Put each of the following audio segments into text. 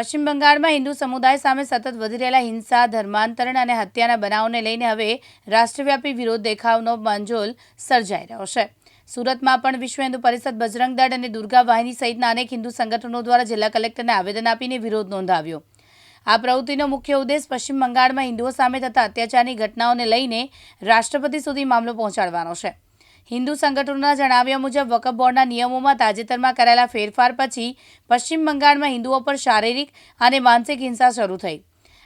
પશ્ચિમ બંગાળમાં હિન્દુ સમુદાય સામે સતત વધી રહેલા હિંસા, ધર્માંતરણ અને હત્યાના બનાવને લઈને હવે રાષ્ટ્રવ્યાપી વિરોધ દેખાવનો માંજોલ સર્જાઈ રહ્યો છે. સુરતમાં પણ વિશ્વ હિન્દુ પરિષદ બજરંગ દળ અને દુર્ગા વાહિની સહિતના અનેક હિન્દુ સંગઠનો દ્વારા જિલ્લા કલેક્ટરને આવેદન આપીને વિરોધ નોંધાવ્યો. આ પ્રવૃત્તિનો મુખ્ય ઉદ્દેશ પશ્ચિમ બંગાળમાં હિન્દુઓ સામે થતા અત્યાચારની ઘટનાઓને લઈને રાષ્ટ્રપતિ સુધી મામલો પહોંચાડવાનો છે. હિન્દુ સંગઠનોના જણાવ્યા મુજબ, વકફ બોર્ડના નિયમોમાં તાજેતરમાં કરાયેલા ફેરફાર પછી પશ્ચિમ બંગાળમાં હિન્દુઓ પર શારીરિક અને માનસિક હિંસા શરૂ થઈ.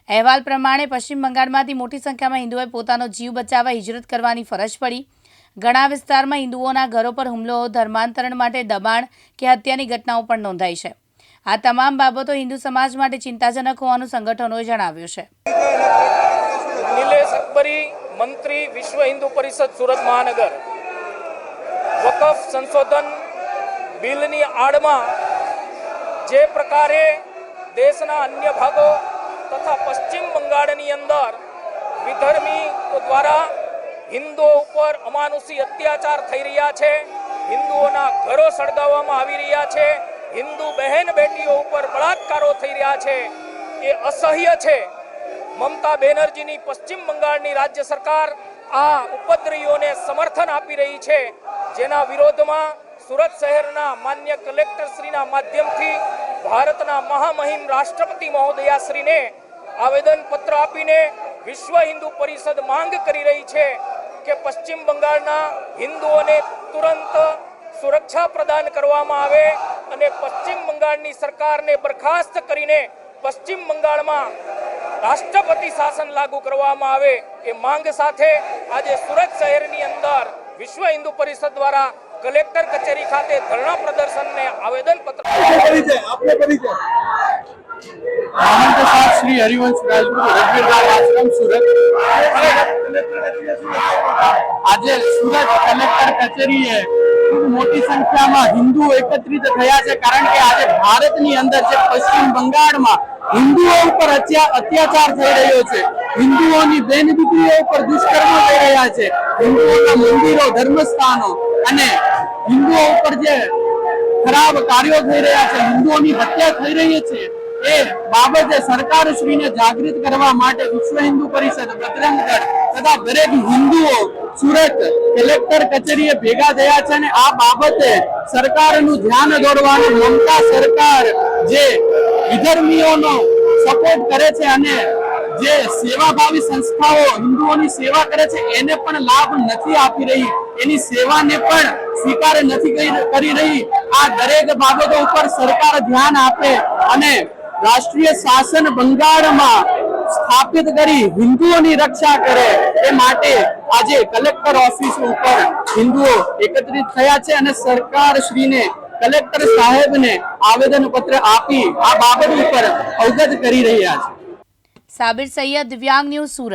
અહેવાલ પ્રમાણે, પશ્ચિમ બંગાળમાંથી મોટી સંખ્યામાં હિન્દુઓએ પોતાનો જીવ બચાવવા હિજરત કરવાની ફરજ પડી. ઘણા વિસ્તારમાં હિન્દુઓના ઘરો પર હુમલો, ધર્માંતરણ માટે દબાણ કે હત્યાની ઘટનાઓ પણ નોંધાઈ છે. આ તમામ બાબતો હિન્દુ સમાજ માટે ચિંતાજનક હોવાનું સંગઠનોએ જણાવ્યું છે. નિલેશ અકબરી, મંત્રી વિશ્વ હિન્દુ પરિષદ સુરત મહાનગર. વકફ સંશોધન બિલની આડમાં જે પ્રકારે દેશના અન્ય ભાગો તથા પશ્ચિમ બંગાળની અંદર વિધર્મીઓ દ્વારા હિન્દુઓ ઉપર અમાનુષી અત્યાચાર થઈ રહ્યા છે, હિન્દુઓના ઘરો સળગાવવામાં આવી રહ્યા છે, હિન્દુ બહેન બેટીઓ ઉપર બળાત્કારો થઈ રહ્યા છે. એ અસહ્ય છે. મમતા બેનર્જીની પશ્ચિમ બંગાળની રાજ્ય સરકાર આ ઉપદ્રવીઓને સમર્થન આપી રહી છે. જેના વિરોધમાં સુરત શહેરના માન્ય કલેક્ટરશ્રીના માધ્યમથી ભારતના મહામહિમ રાષ્ટ્રપતિ મહોદયાશ્રીને આવેદનપત્ર આપીને વિશ્વ હિન્દુ પરિષદ માંગ કરી રહી છે કે પશ્ચિમ બંગાળના હિન્દુઓને તુરંત સુરક્ષા પ્રદાન કરવામાં આવે અને પશ્ચિમ બંગાળની સરકારને બરખાસ્ત કરીને પશ્ચિમ બંગાળમાં રાષ્ટ્રપતિ શાસન લાગુ કરવામાં આવે એ માંગ સાથે આજે સુરત શહેરની અંદર વિશ્વ હિન્દુ પરિષદ દ્વારા કલેક્ટર કચેરી ખાતે ધરણા પ્રદર્શનને આપનો સાહેબ શ્રી હરિવંશ રાજગુરુ આશ્રમ સુરત. આજે સુરત કલેક્ટર કચેરીએ મોટી સંખ્યામાં હિન્દુઓ એકત્રિત થયા છે કારણ કે આજે ભારતની અંદર જે પશ્ચિમ બંગાળમાં હિન્દુઓ ઉપર અત્યાચાર થઈ રહ્યો છે. હિન્દુઓની બેન દીકરીઓ ઉપર દુષ્કર્મો થઈ રહ્યા છે. હિન્દુઓના મંદિરો, ધર્મસ્થાનો અને હિન્દુઓ ઉપર જે ખરાબ કાર્યો થઈ રહ્યા છે, હિન્દુઓની હત્યા થઈ રહી છે, એ બાબતે સરકાર શ્રીને જાગૃત કરવા માટે વિશ્વ હિન્દુ પરિષદ બજરંગ તથા દરેક હિન્દુઓ સુરત કલેક્ટર કચેરીએ ભેગા થયા છે અને આ બાબતે સરકારનું ધ્યાન દોરવાનું મમતા સરકાર જે વિધર્મીઓનો સપોર્ટ કરે છે અને જે સેવાભાવી સંસ્થાઓ હિન્દુઓની સેવા કરે છે, એને પણ લાભ નથી આપી રહી. એની સેવાને પણ સ્વીકાર નથી કરી- રહી. આ દરેક બાબતો ઉપર સરકાર ધ્યાન આપે અને રાષ્ટ્રીય શાસન બંગાળમાં સ્થાપિત કરી હિન્દુઓની રક્ષા કરે એ માટે આજે કલેક્ટર ઓફિસ ઉપર હિન્દુઓ એકત્રિત થયા છે અને સરકાર શ્રીને, કલેક્ટર સાહેબને આવેદન પત્ર આપી આ બાબત ઉપર અવગત કરી રહ્યા છે. સાબિર સૈયદ, દિવ્યાંગ ન્યૂઝ સુરત.